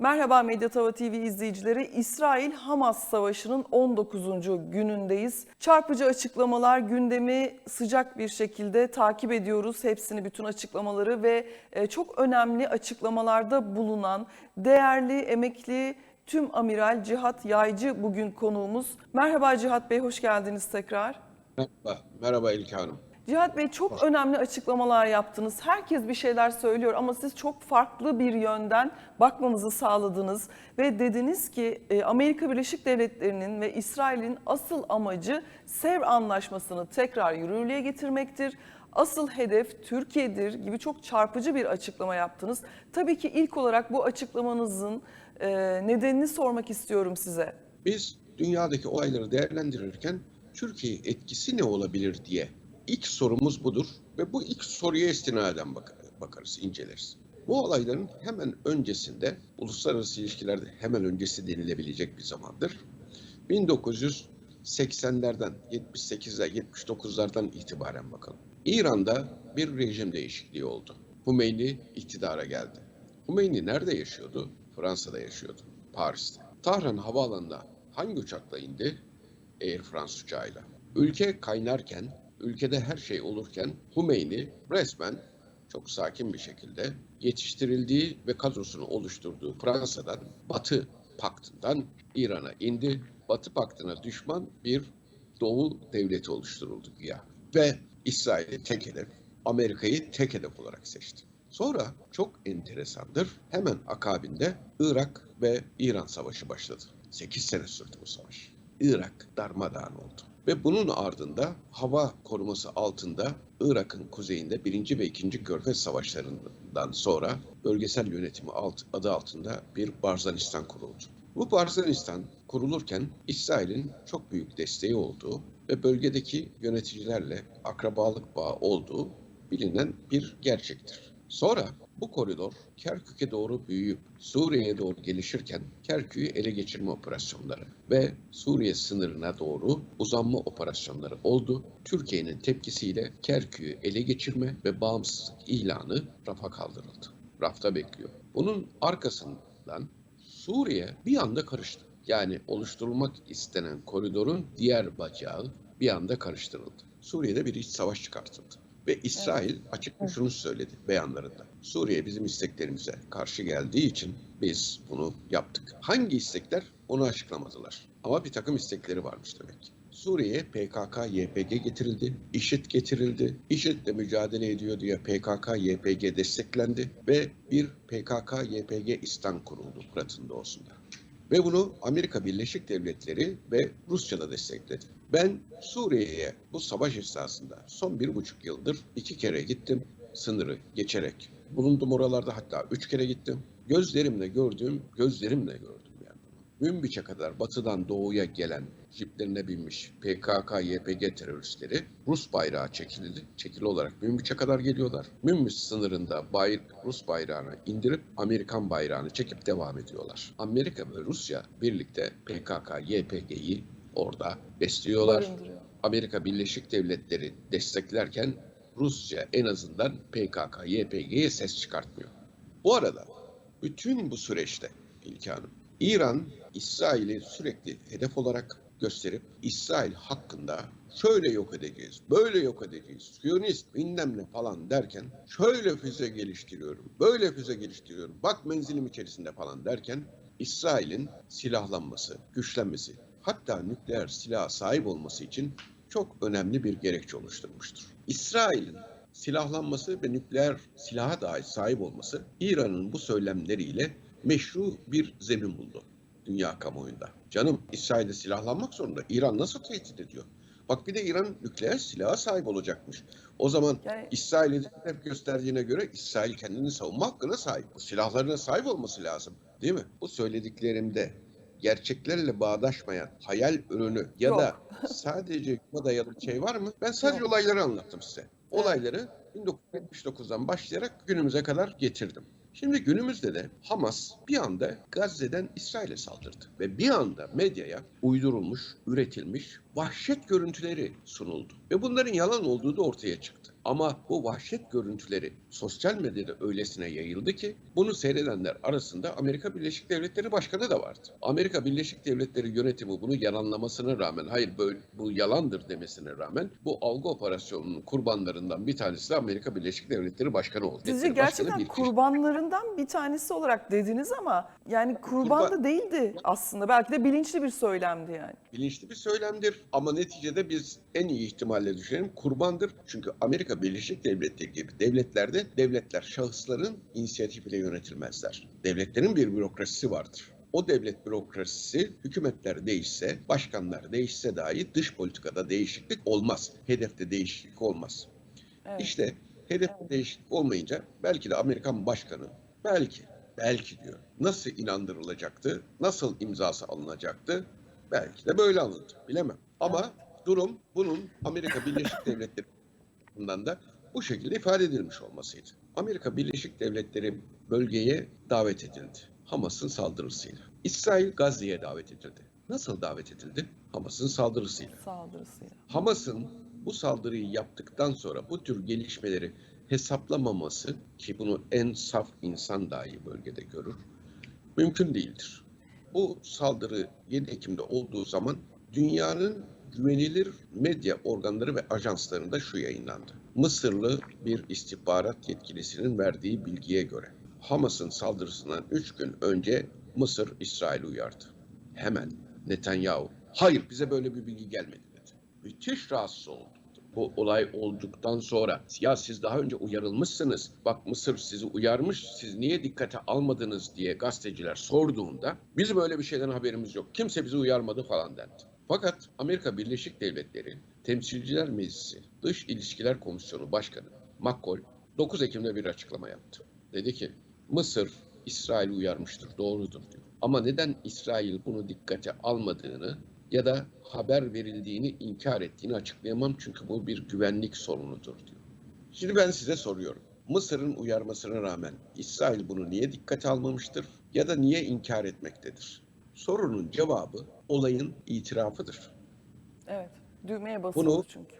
Merhaba Medyatava TV izleyicileri. İsrail-Hamas savaşının 19. günündeyiz. Çarpıcı açıklamalar gündemi sıcak bir şekilde takip ediyoruz. Hepsini bütün açıklamaları ve e, çok önemli açıklamalarda bulunan değerli emekli tüm amiral Cihat Yaycı bugün konuğumuz. Merhaba Cihat Bey hoş geldiniz tekrar. Merhaba, merhaba İlke Hanım. Cihat Bey çok önemli açıklamalar yaptınız. Herkes bir şeyler söylüyor ama siz çok farklı bir yönden bakmamızı sağladınız ve dediniz ki e, Amerika Birleşik Devletleri'nin ve İsrail'in asıl amacı Sevr Anlaşması'nı tekrar yürürlüğe getirmektir. Asıl hedef Türkiye'dir gibi çok çarpıcı bir açıklama yaptınız. Tabii ki ilk olarak bu açıklamanızın e, nedenini sormak istiyorum size. Biz dünyadaki olayları değerlendirirken Türkiye etkisi ne olabilir diye ilk sorumuz budur ve bu ilk soruya istinaden bak- bakarız, inceleriz. Bu olayların hemen öncesinde, uluslararası ilişkilerde hemen öncesi denilebilecek bir zamandır. 1980'lerden, 78'ler, 79'lardan itibaren bakalım. İran'da bir rejim değişikliği oldu. Hümeyni iktidara geldi. Hümeyni nerede yaşıyordu? Fransa'da yaşıyordu, Paris'te. Tahran havaalanına hangi uçakla indi? Air France uçağıyla. Ülke kaynarken, ülkede her şey olurken Hümeyni resmen çok sakin bir şekilde yetiştirildiği ve kadrosunu oluşturduğu Fransa'dan, Batı Paktı'ndan İran'a indi. Batı Paktı'na düşman bir Doğu devleti oluşturuldu güya. Ve İsrail'i tek hedef, Amerika'yı tek hedef olarak seçti. Sonra çok enteresandır. Hemen akabinde Irak ve İran savaşı başladı. 8 sene sürdü bu savaş. Irak darmadağın oldu. Ve bunun ardında hava koruması altında Irak'ın kuzeyinde 1. ve 2. Körfez Savaşları'ndan sonra bölgesel yönetimi alt, adı altında bir Barzanistan kuruldu. Bu Barzanistan kurulurken İsrail'in çok büyük desteği olduğu ve bölgedeki yöneticilerle akrabalık bağı olduğu bilinen bir gerçektir. Sonra bu koridor Kerkük'e doğru büyüyüp Suriye'ye doğru gelişirken Kerkük'ü ele geçirme operasyonları ve Suriye sınırına doğru uzanma operasyonları oldu. Türkiye'nin tepkisiyle Kerkük'ü ele geçirme ve bağımsızlık ilanı rafa kaldırıldı. Rafta bekliyor. Bunun arkasından Suriye bir anda karıştı. Yani oluşturulmak istenen koridorun diğer bacağı bir anda karıştırıldı. Suriye'de bir iç savaş çıkartıldı. Ve İsrail açıkça şunu söyledi beyanlarında. Suriye bizim isteklerimize karşı geldiği için biz bunu yaptık. Hangi istekler onu açıklamadılar. Ama bir takım istekleri varmış demek ki. Suriye'ye PKK, YPG getirildi, IŞİD getirildi. IŞİD'le mücadele ediyor diye PKK, YPG desteklendi ve bir PKK, YPG İstan kuruldu Fırat'ın doğusunda. Ve bunu Amerika Birleşik Devletleri ve Rusya da destekledi. Ben Suriye'ye bu savaş esnasında son bir buçuk yıldır iki kere gittim sınırı geçerek. Bulundum oralarda hatta üç kere gittim. Gözlerimle gördüğüm, gözlerimle gördüm. Münbiç'e kadar batıdan doğuya gelen jiplerine binmiş PKK, YPG teröristleri Rus bayrağı çekildi. Çekili olarak Münbiç'e kadar geliyorlar. Münbiç sınırında bay, Rus bayrağını indirip Amerikan bayrağını çekip devam ediyorlar. Amerika ve Rusya birlikte PKK, YPG'yi orada besliyorlar. Amerika Birleşik Devletleri desteklerken Rusya en azından PKK, YPG'ye ses çıkartmıyor. Bu arada bütün bu süreçte İlke Hanım, İran İsrail'i sürekli hedef olarak gösterip İsrail hakkında şöyle yok edeceğiz, böyle yok edeceğiz, Siyonist bilmem ne falan derken şöyle füze geliştiriyorum, böyle füze geliştiriyorum, bak menzilim içerisinde falan derken İsrail'in silahlanması, güçlenmesi, hatta nükleer silaha sahip olması için çok önemli bir gerekçe oluşturmuştur. İsrail'in silahlanması ve nükleer silaha dahi sahip olması İran'ın bu söylemleriyle meşru bir zemin buldu dünya kamuoyunda. Canım İsrail'de silahlanmak zorunda. İran nasıl tehdit ediyor? Bak bir de İran nükleer silaha sahip olacakmış. O zaman Yani- İsrail'e hedef gösterdiğine göre İsrail kendini savunma hakkına sahip. Bu silahlarına sahip olması lazım. Değil mi? Bu söylediklerimde gerçeklerle bağdaşmayan hayal ürünü ya Yok. da sadece dayalı bir şey var mı? Ben sadece Yok. olayları anlattım size. Olayları 1979'dan başlayarak günümüze kadar getirdim. Şimdi günümüzde de Hamas bir anda Gazze'den İsrail'e saldırdı. Ve bir anda medyaya uydurulmuş, üretilmiş vahşet görüntüleri sunuldu. Ve bunların yalan olduğu da ortaya çıktı. Ama bu vahşet görüntüleri sosyal medyada öylesine yayıldı ki bunu seyredenler arasında Amerika Birleşik Devletleri Başkanı da vardı. Amerika Birleşik Devletleri yönetimi bunu yalanlamasına rağmen, hayır böyle bu yalandır demesine rağmen bu algı operasyonunun kurbanlarından bir tanesi de Amerika Birleşik Devletleri Başkanı oldu. Sizce gerçekten bir kişi. kurbanlarından bir tanesi olarak dediniz ama yani Kurban- da değildi aslında. Belki de bilinçli bir söylemdi yani. bilinçli bir söylemdir ama neticede biz en iyi ihtimalle düşünelim kurbandır. Çünkü Amerika Birleşik Devletleri gibi devletlerde devletler şahısların inisiyatifiyle yönetilmezler. Devletlerin bir bürokrasisi vardır. O devlet bürokrasisi hükümetler değişse, başkanlar değişse dahi dış politikada değişiklik olmaz. Hedefte değişiklik olmaz. Evet. İşte hedefte değişiklik olmayınca belki de Amerikan başkanı belki belki diyor nasıl inandırılacaktı, nasıl imzası alınacaktı belki de böyle alındı bilemem. Ama durum bunun Amerika Birleşik Devletleri tarafından da bu şekilde ifade edilmiş olmasıydı. Amerika Birleşik Devletleri bölgeye davet edildi. Hamas'ın saldırısıyla. İsrail Gazze'ye davet edildi. Nasıl davet edildi? Hamas'ın saldırısıyla. Saldırısıyla. Hamas'ın bu saldırıyı yaptıktan sonra bu tür gelişmeleri hesaplamaması ki bunu en saf insan dahi bölgede görür, mümkün değildir. Bu saldırı 7 Ekim'de olduğu zaman dünyanın güvenilir medya organları ve ajanslarında şu yayınlandı. Mısırlı bir istihbarat yetkilisinin verdiği bilgiye göre Hamas'ın saldırısından 3 gün önce Mısır İsrail'i uyardı. Hemen Netanyahu, hayır bize böyle bir bilgi gelmedi. Müthiş rahatsız oldu. Bu olay olduktan sonra ya siz daha önce uyarılmışsınız. Bak Mısır sizi uyarmış. Siz niye dikkate almadınız diye gazeteciler sorduğunda bizim öyle bir şeyden haberimiz yok. Kimse bizi uyarmadı falan dendi. Fakat Amerika Birleşik Devletleri Temsilciler Meclisi Dış İlişkiler Komisyonu Başkanı McCall 9 Ekim'de bir açıklama yaptı. Dedi ki Mısır İsrail'i uyarmıştır, doğrudur diyor. Ama neden İsrail bunu dikkate almadığını ya da haber verildiğini inkar ettiğini açıklayamam çünkü bu bir güvenlik sorunudur diyor. Şimdi ben size soruyorum. Mısır'ın uyarmasına rağmen İsrail bunu niye dikkate almamıştır ya da niye inkar etmektedir? Sorunun cevabı olayın itirafıdır. Evet. Düğmeye basıldı Bunu- çünkü.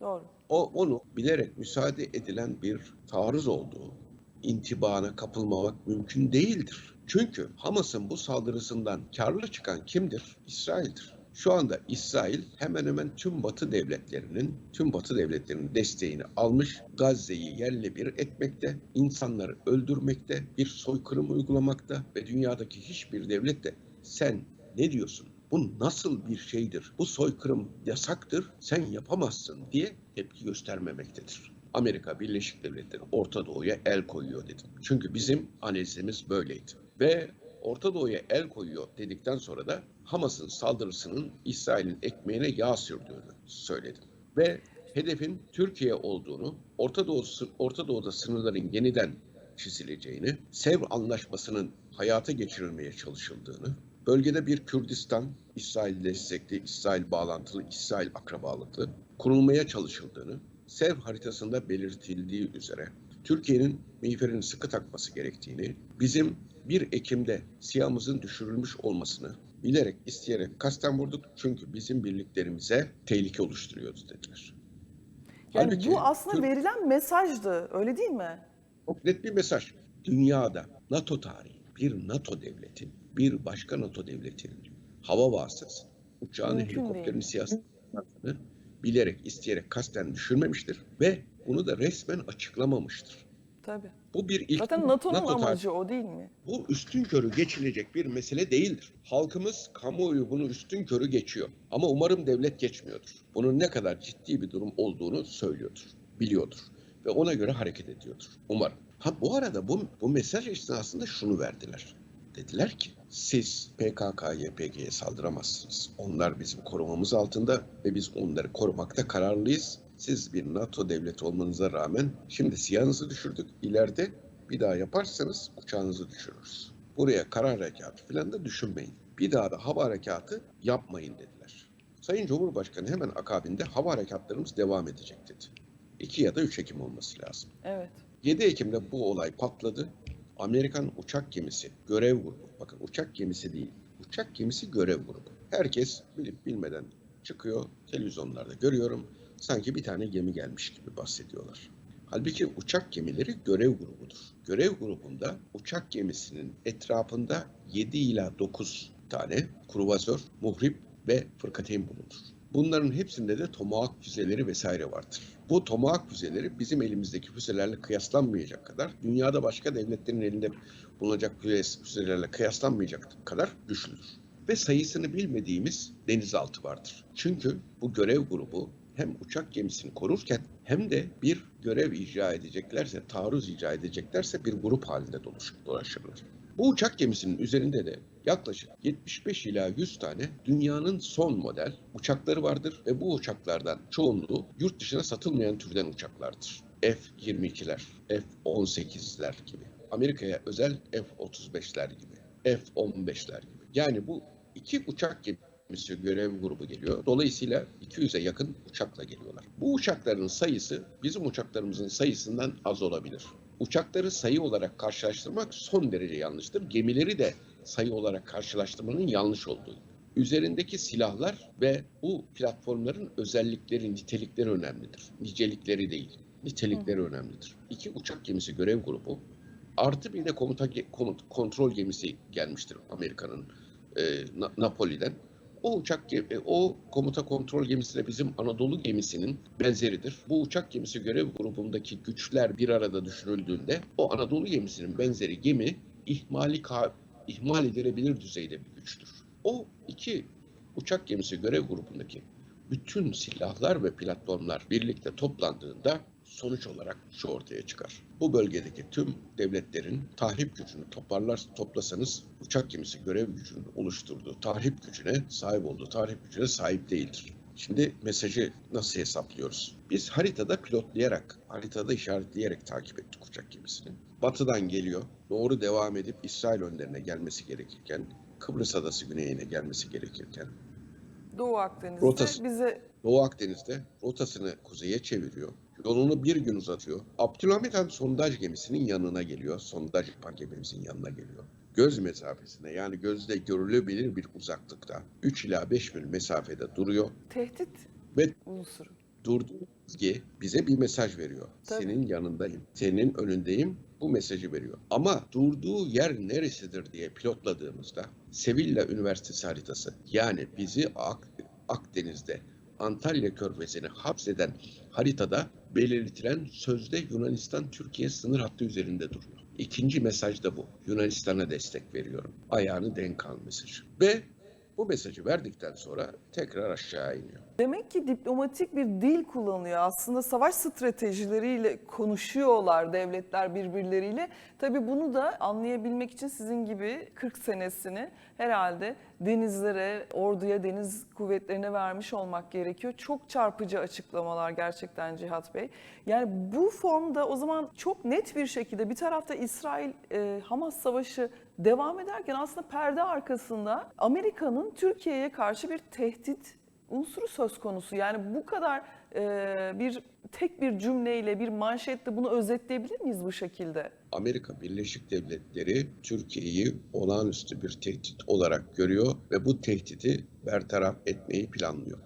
Doğru. O onu bilerek müsaade edilen bir taarruz olduğu intibana kapılmamak mümkün değildir. Çünkü Hamas'ın bu saldırısından karlı çıkan kimdir? İsrail'dir. Şu anda İsrail hemen hemen tüm Batı devletlerinin, tüm Batı devletlerinin desteğini almış, Gazze'yi yerle bir etmekte, insanları öldürmekte, bir soykırım uygulamakta ve dünyadaki hiçbir devlet de sen ne diyorsun? Bu nasıl bir şeydir? Bu soykırım yasaktır, sen yapamazsın diye tepki göstermemektedir. Amerika Birleşik Devletleri Orta Doğu'ya el koyuyor dedim. Çünkü bizim analizimiz böyleydi. Ve Orta Doğu'ya el koyuyor dedikten sonra da Hamas'ın saldırısının İsrail'in ekmeğine yağ sürdüğünü söyledim. Ve hedefin Türkiye olduğunu, Orta, Doğu, Orta Doğu'da sınırların yeniden çizileceğini, Sevr Anlaşması'nın hayata geçirilmeye çalışıldığını, bölgede bir Kürdistan, İsrail destekli, İsrail bağlantılı, İsrail akrabalıklı kurulmaya çalışıldığını, Sevr haritasında belirtildiği üzere Türkiye'nin miğferini sıkı takması gerektiğini, bizim 1 Ekim'de siyahımızın düşürülmüş olmasını bilerek, isteyerek kasten vurduk çünkü bizim birliklerimize tehlike oluşturuyordu dediler. Yani Halbuki bu aslında Türk- verilen mesajdı. Öyle değil mi? Çok net bir mesaj. Dünyada NATO tarihi bir NATO devleti, bir başka NATO devletinin hava vasıtası, uçağın, Mümkün helikopterin değil. siyasi planlarını bilerek, isteyerek, kasten düşürmemiştir ve bunu da resmen açıklamamıştır. Tabii. Bu bir ilk. Zaten NATO'nun NATO tarihi- amacı o değil mi? Bu üstün körü geçilecek bir mesele değildir. Halkımız, kamuoyu bunu üstün körü geçiyor. Ama umarım devlet geçmiyordur. Bunun ne kadar ciddi bir durum olduğunu söylüyordur, biliyordur. Ve ona göre hareket ediyordur. Umarım. Ha bu arada bu, bu mesaj esnasında şunu verdiler. Dediler ki siz PKK, YPG'ye saldıramazsınız. Onlar bizim korumamız altında ve biz onları korumakta kararlıyız. Siz bir NATO devleti olmanıza rağmen şimdi siyahınızı düşürdük. İleride bir daha yaparsanız uçağınızı düşürürüz. Buraya kara harekatı falan da düşünmeyin. Bir daha da hava harekatı yapmayın dediler. Sayın Cumhurbaşkanı hemen akabinde hava harekatlarımız devam edecek dedi. 2 ya da 3 Ekim olması lazım. Evet. 7 Ekim'de bu olay patladı. Amerikan uçak gemisi görev grubu. Bakın uçak gemisi değil. Uçak gemisi görev grubu. Herkes bilip bilmeden çıkıyor televizyonlarda görüyorum. Sanki bir tane gemi gelmiş gibi bahsediyorlar. Halbuki uçak gemileri görev grubudur. Görev grubunda uçak gemisinin etrafında 7 ila 9 tane kruvazör, muhrip ve fırkateyn bulunur. Bunların hepsinde de Tomahawk füzeleri vesaire vardır. Bu Tomahawk füzeleri bizim elimizdeki füzelerle kıyaslanmayacak kadar, dünyada başka devletlerin elinde bulunacak füze- füzelerle kıyaslanmayacak kadar güçlüdür. Ve sayısını bilmediğimiz denizaltı vardır. Çünkü bu görev grubu hem uçak gemisini korurken hem de bir görev icra edeceklerse, taarruz icra edeceklerse bir grup halinde dolaş- dolaşırlar. Bu uçak gemisinin üzerinde de yaklaşık 75 ila 100 tane dünyanın son model uçakları vardır ve bu uçaklardan çoğunluğu yurt dışına satılmayan türden uçaklardır. F-22'ler, F-18'ler gibi. Amerika'ya özel F-35'ler gibi, F-15'ler gibi. Yani bu iki uçak gemisi görev grubu geliyor. Dolayısıyla 200'e yakın uçakla geliyorlar. Bu uçakların sayısı bizim uçaklarımızın sayısından az olabilir. Uçakları sayı olarak karşılaştırmak son derece yanlıştır. Gemileri de sayı olarak karşılaştırmanın yanlış olduğu. Üzerindeki silahlar ve bu platformların özellikleri, nitelikleri önemlidir. Nicelikleri değil, nitelikleri önemlidir. İki uçak gemisi görev grubu artı bir de komuta komut- kontrol gemisi gelmiştir Amerika'nın e, Na- Napoli'den. O uçak e, o komuta kontrol gemisi de bizim Anadolu gemisinin benzeridir. Bu uçak gemisi görev grubundaki güçler bir arada düşünüldüğünde o Anadolu gemisinin benzeri gemi ihmali ihmal edilebilir düzeyde bir güçtür. O iki uçak gemisi görev grubundaki bütün silahlar ve platformlar birlikte toplandığında sonuç olarak şu ortaya çıkar. Bu bölgedeki tüm devletlerin tahrip gücünü toparlar toplasanız uçak gemisi görev gücünün oluşturduğu tahrip gücüne sahip olduğu tahrip gücüne sahip değildir. Şimdi mesajı nasıl hesaplıyoruz? Biz haritada pilotlayarak, haritada işaretleyerek takip ettik uçak gemisini. Batıdan geliyor, doğru devam edip İsrail önlerine gelmesi gerekirken, Kıbrıs adası güneyine gelmesi gerekirken, Doğu Akdeniz'de Rotası. bize Doğu Akdeniz'de rotasını kuzeye çeviriyor. Yolunu bir gün uzatıyor. Abdülhamit Han sondaj gemisinin yanına geliyor. Sondaj yapan gemimizin yanına geliyor. Göz mesafesine yani gözle görülebilir bir uzaklıkta 3 ila 5 mil mesafede duruyor. tehdit Ve- unsuru. Durduğu ki bize bir mesaj veriyor. Tabii. Senin yanındayım, senin önündeyim bu mesajı veriyor. Ama durduğu yer neresidir diye pilotladığımızda Sevilla Üniversitesi haritası yani bizi Ak- Akdeniz'de Antalya Körfezi'ni hapseden haritada belirtilen sözde Yunanistan-Türkiye sınır hattı üzerinde duruyor. İkinci mesaj da bu. Yunanistan'a destek veriyorum. Ayağını denk al mesajı. Ve bu mesajı verdikten sonra tekrar aşağı iniyor. Demek ki diplomatik bir dil kullanılıyor. Aslında savaş stratejileriyle konuşuyorlar devletler birbirleriyle. Tabii bunu da anlayabilmek için sizin gibi 40 senesini herhalde denizlere, orduya, deniz kuvvetlerine vermiş olmak gerekiyor. Çok çarpıcı açıklamalar gerçekten Cihat Bey. Yani bu formda o zaman çok net bir şekilde bir tarafta İsrail-Hamas savaşı devam ederken aslında perde arkasında Amerika'nın Türkiye'ye karşı bir tehdit unsuru söz konusu. Yani bu kadar e, bir tek bir cümleyle, bir manşetle bunu özetleyebilir miyiz bu şekilde? Amerika Birleşik Devletleri Türkiye'yi olağanüstü bir tehdit olarak görüyor ve bu tehdidi bertaraf etmeyi planlıyor.